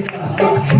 Obrigado.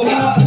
Open.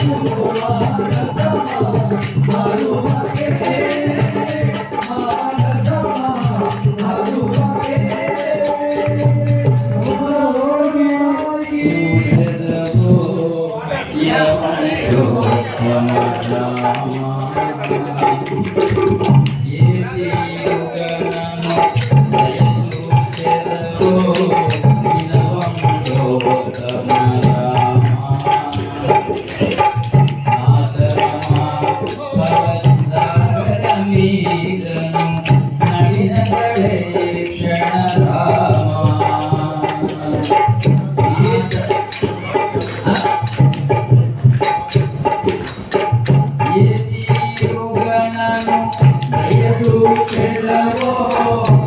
Thank you. tú que el.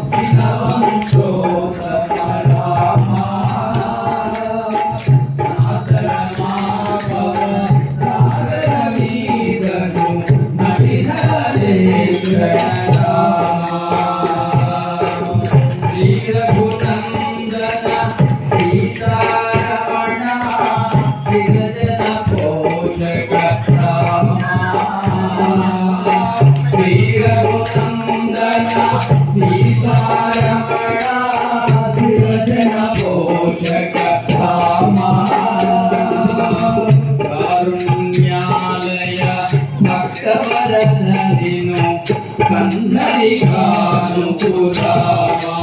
అక్షవరత్న నిను కన్నరి కాను పురామా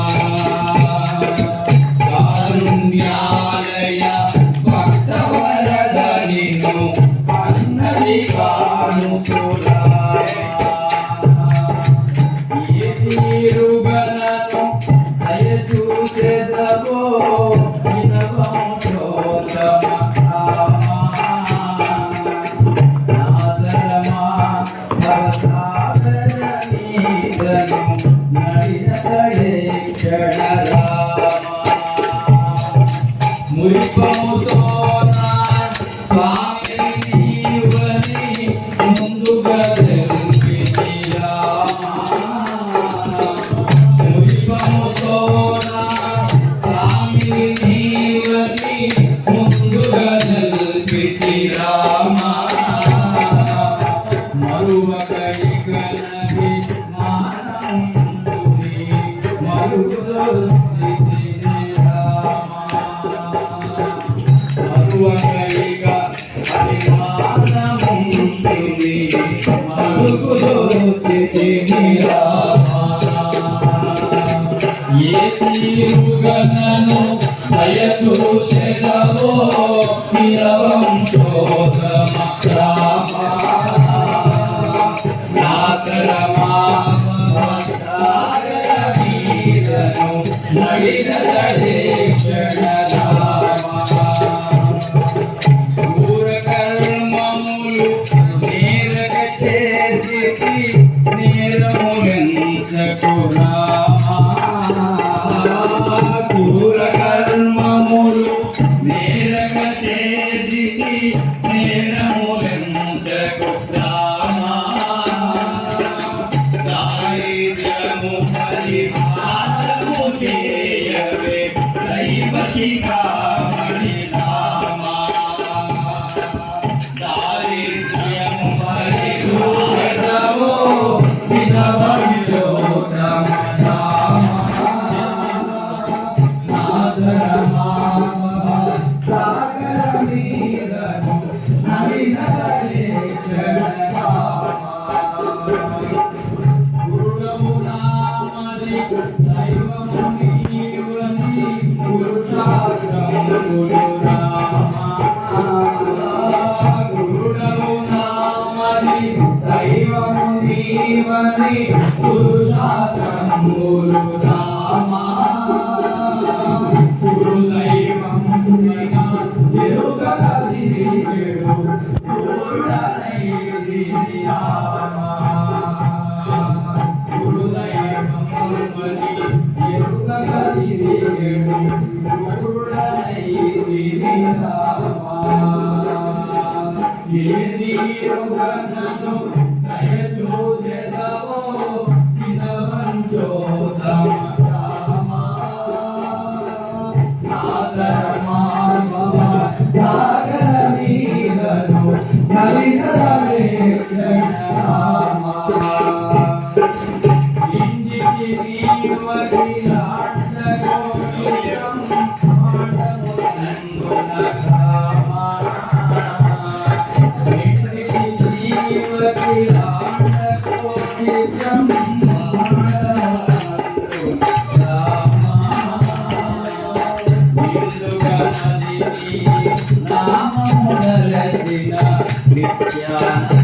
తీరుగనను దయచూ చెలవో నిరవం శోధమ రామ నాకరమా చేసి నేనము జీవని పురుషాచరములు రామా. గురుదైవం ఎరుక కదివేడు ఏ నీరు గణను Nitya